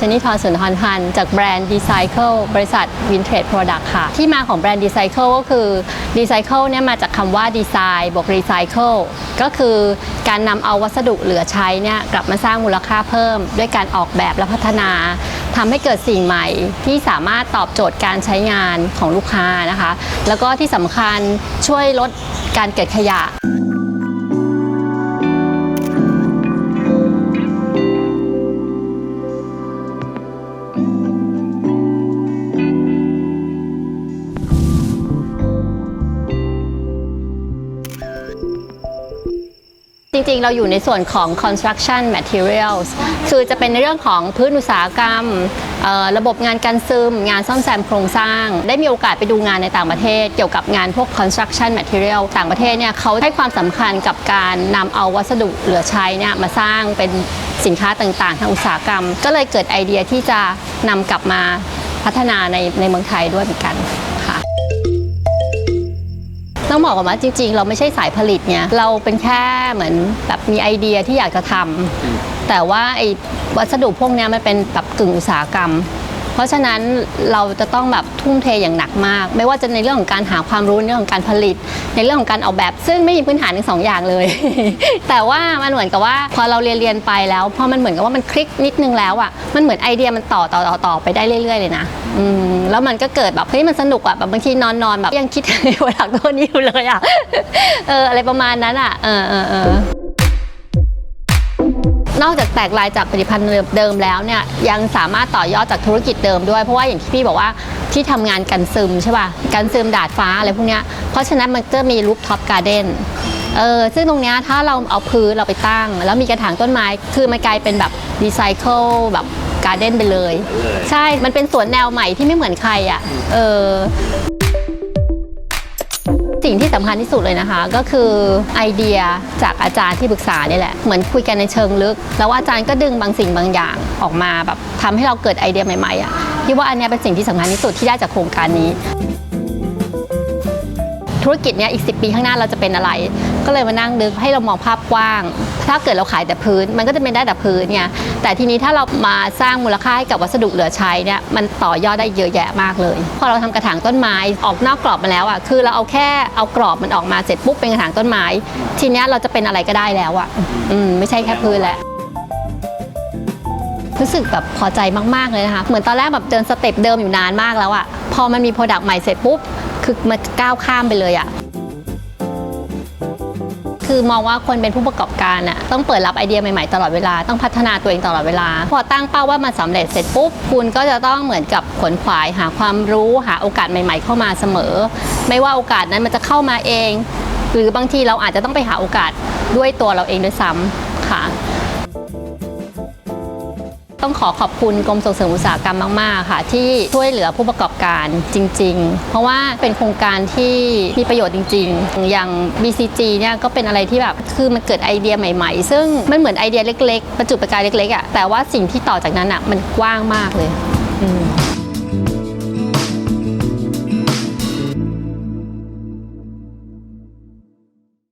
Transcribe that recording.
ชนิทอรสุนทรพันธ์จากแบรนด์ Recycle บริษัท Vintage Product ค่ะ ที่มาของแบรนด์ Recycle ก็คือ Recycle เนี่ยมาจากคำว่า Design บวก Recycle ก็คือการนำเอาวัสดุเหลือใช้เนี่ยกลับมาสร้างมูลค่าเพิ่ม ด้วยการออกแบบและพัฒนาทำให้เกิดสิ่งใหม่ที่สามารถตอบโจทย์การใช้งานของลูกค้านะคะ แล้วก็ที่สำคัญช่วยลดการเกิดขยะ จริงๆ เราอยู่ในส่วนของ construction materials คือจะเป็นในเรื่องของพื้นอุตสาหกรรม ระบบงานกันซึม งานซ่อมแซมโครงสร้าง ได้มีโอกาสไปดูงานในต่างประเทศ เกี่ยวกับงานพวก construction material ต่างประเทศเนี่ยเขาให้ความสำคัญกับการนำเอาวัสดุเหลือใช้เนี่ยมาสร้างเป็นสินค้าต่างๆ ทางอุตสาหกรรม ก็เลยเกิดไอเดียที่จะนำกลับมาพัฒนาในในเมืองไทยด้วยเหมือนกัน ต้องบอกก่อนว่าจริง ๆ เราไม่ใช่สายผลิตเนี่ยเราเป็นแค่เหมือนแบบมีไอเดียที่อยากจะทำแต่ว่าไอ้วัสดุพวกเนี้ยมันเป็นแบบกึ่งอุตสาหกรรม เพราะฉะนั้นเราจะต้องแบบทุ่มเทอย่างหนักมาก ไม่ว่าจะในเรื่องของการหาความรู้ในเรื่องของการผลิต ในเรื่องของการออกแบบ ซึ่งไม่มีพื้นฐานทั้งสองอย่างเลย แต่ว่ามันเหมือนกับว่าพอเราเรียนเรียนไปแล้วพอมันเหมือนกับว่ามันคลิกนิดนึงแล้วอะมันเหมือนไอเดียมันต่อต่อต่อต่อไปได้เรื่อย ๆ เลยนะอืมแล้วมันก็เกิดแบบเฮ้ยมันสนุกอะแบบบางทีนอนนอนแบบยังคิดในโปรดักต์ตัวนี้อยู่เลยอะเอออะไรประมาณนั้นอะเออเออเออ นอกจากแตกลายจากผลิตภัณฑ์เดิมแล้วเนี่ยยังสามารถต่อยอดจากธุรกิจเดิมด้วย เพราะว่าอย่างที่พี่บอกว่าที่ทำงานกันซึมใช่ป่ะกันซึมดาดฟ้าอะไรพวกเนี้ยเพราะฉะนั้นมันก็มีรูปท็อปการ์เด้นเออซึ่งตรงเนี้ยถ้าเราเอาพื้นเราไปตั้ง แล้วมีกระถางต้นไม้ คือมันกลายเป็นแบบรีไซเคิลแบบการ์เด้นไปเลย ใช่ มันเป็นสวนแนวใหม่ที่ไม่เหมือนใครอะ เออ สิ่งที่สำคัญที่สุดเลยนะคะ ก็คือไอเดียจากอาจารย์ที่ปรึกษานี่แหละ เหมือนคุยกันในเชิงลึก แล้วอาจารย์ก็ดึงบางสิ่งบางอย่างออกมาแบบทำให้เราเกิดไอเดียใหม่ๆอะพี่ว่าอันเนี้ยเป็นสิ่งที่สำคัญที่สุดที่ได้จากโครงการนี้ ธุรกิจเนี้ยอีก 10 ปีข้างหน้าเราจะเป็นอะไร ก็เลยมานั่งนึกให้เรามองภาพกว้าง ถ้าเกิดเราขายแต่พื้น มันก็จะเป็นได้แต่พื้นเนี่ยแต่ทีนี้ถ้าเรามาสร้างมูลค่าให้กับวัสดุเหลือใช้เนี่ยมันต่อยอดได้เยอะแยะมากเลย พอเราทำกระถางต้นไม้ออกนอกกรอบมาแล้วอะคือเราเอาแค่เอากรอบมันออกมาเสร็จปุ๊บเป็นกระถางต้นไม้ ทีนี้เราจะเป็นอะไรก็ได้แล้วอะอืมไม่ใช่แค่พื้นแล้วรู้สึกแบบพอใจมากๆเลยนะคะ เหมือนตอนแรกแบบเดินสเต็ปเดิมอยู่นานมากแล้วอะพอมันมีโปรดักต์ใหม่เสร็จปุ๊บ คือมันก้าวข้ามไปเลยอะ คือมองว่าคนเป็นผู้ประกอบการอะต้องเปิดรับไอเดียใหม่ๆตลอดเวลาต้องพัฒนาตัวเองตลอดเวลา พอตั้งเป้าว่ามันสำเร็จเสร็จปุ๊บคุณก็จะต้องเหมือนกับขวนขวายหาความรู้หาโอกาสใหม่ ๆ เข้ามาเสมอ ไม่ว่าโอกาสนั้นมันจะเข้ามาเอง หรือบางทีเราอาจจะต้องไปหาโอกาสด้วยตัวเราเองด้วยซ้ำค่ะ ต้องขอขอบคุณกรมส่งเสริมอุตสาหกรรมมากๆค่ะ ที่ช่วยเหลือผู้ประกอบการจริง ๆ เพราะว่าเป็นโครงการที่มีประโยชน์จริง ๆ อย่าง BCG เนี่ยก็เป็นอะไรที่แบบคือมันเกิดไอเดียใหม่ ๆ ซึ่งมันเหมือนไอเดียเล็ก ๆ ประจุประกายเล็กๆอะ่ะแต่ว่าสิ่งที่ต่อจากนั้นอะ่ะมันกว้างมากเลย อืม